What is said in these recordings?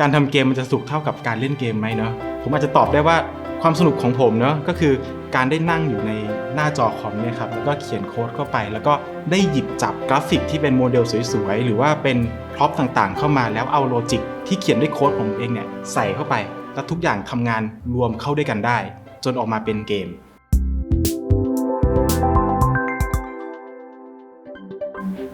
การทำเกมมันจะสุกเท่ากับการเล่นเกมไหมเนาะผมอาจจะตอบได้ว่าความสนุกของผมเนาะก็คือการได้นั่งอยู่ในหน้าจอคอมเนี่ยครับแล้วก็เขียนโค้ดเข้าไป แล้วก็ได้หยิบจับกราฟิกที่เป็นโมเดลสวยๆ หรือว่าเป็นพร็อพต่างๆ เข้ามาแล้วเอาโลจิกที่เขียนด้วยโค้ดของผมเองเนี่ยใส่เข้าไป แล้วทุกอย่างทำงานรวมเข้าด้วยกันได้ จนออกมาเป็นเกม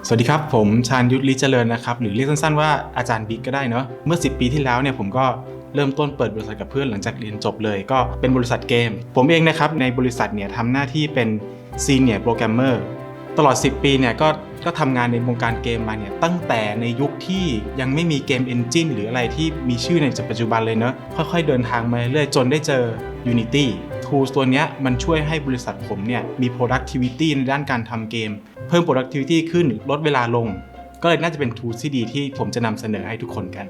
สวัสดีครับ ผมชาญยุทธลิจเจริญนะครับหรือเรียกสั้นๆว่าอาจารย์บิ๊กก็ได้เนาะเมื่อ 10 ปีที่แล้วเนี่ยผมก็เริ่มต้นเปิดบริษัทกับเพื่อนหลังจากเรียนจบเลย ก็เป็นบริษัทเกม ผมเองนะครับในบริษัทเนี่ยทำหน้าที่เป็นซีเนียร์โปรแกรมเมอร์ตลอด 10 ปีเนี่ยก็ก็ทำงานในวงการเกมมาเนี่ยตั้งแต่ในยุคที่ยังไม่มีเกมเอนจินหรืออะไรที่มีชื่อในปัจจุบันเลยเนาะค่อยๆเดินทางมาเรื่อยๆจนได้เจอ Unity Tools ตัวเนี้ยมันช่วยให้บริษัทผมเนี่ยมี productivity ในด้านการทำเกม เพิ่ม productivity ขึ้นลดเวลาลง ก็เลยน่าจะเป็น tools ที่ดีที่ผมจะนำเสนอให้ทุกคนกัน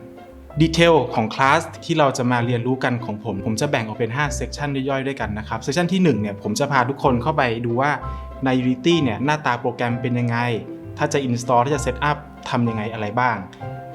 ดีเทลของคลาสที่เราจะมาเรียนรู้กันของผม ผมจะแบ่งออกเป็น 5 เซสชันย่อยๆ ด้วยกันนะครับ เซสชันที่ 1 เนี่ย ผมจะพาทุกคนเข้าไปดูว่าใน Unity เนี่ย หน้าตาโปรแกรมเป็นยังไง ถ้าจะ install ถ้าจะ set up ทำยังไงอะไรบ้าง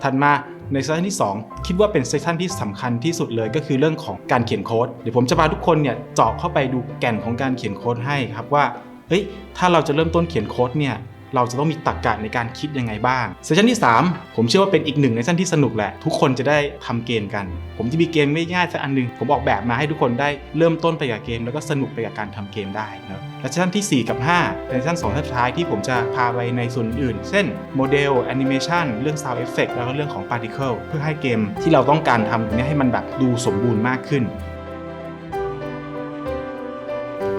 ถัดมาในเซสชันที่ 2 คิดว่าเป็นเซสชันที่สำคัญที่สุดเลยก็คือเรื่องของการเขียนโค้ด เดี๋ยวผมจะพาทุกคนเนี่ยเจาะเข้าไปดูแก่นของการเขียนโค้ดให้ครับว่า เฮ้ยถ้าเราจะเริ่มต้นเขียนโค้ดเนี่ยเราจะต้องมีตรรกะในการคิดยังไงบ้างเซสชันที่ 3 ผมเชื่อว่าเป็นอีกหนึ่งในเซสชันที่สนุกแหละ ทุกคนจะได้ทำเกมกัน ผมจะมีเกมไม่ง่ายสักอันหนึง ผมออกแบบมาให้ทุกคนได้เริ่มต้นไปกับเกม แล้วก็สนุกไปกับการทำเกมได้เนะและเซสชันที่ 4 กับ 5เป็นเซสชันสองสุดท้ายที่ผมจะพาไปในส่วนอื่น เช่นโมเดลแอนิเมชันเรื่อง Sound Effect แล้วก็เรื่องของ Particle เพื่อให้เกมที่เราต้องการทำตรงนี้ให้มันแบบดูสมบูรณ์มากขึ้น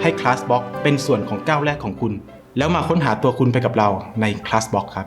ให้ Classbox เป็นส่วนของก้าวแรกของคุณ แล้วมาค้นหาตัวคุณไปกับเราใน Classbox ครับ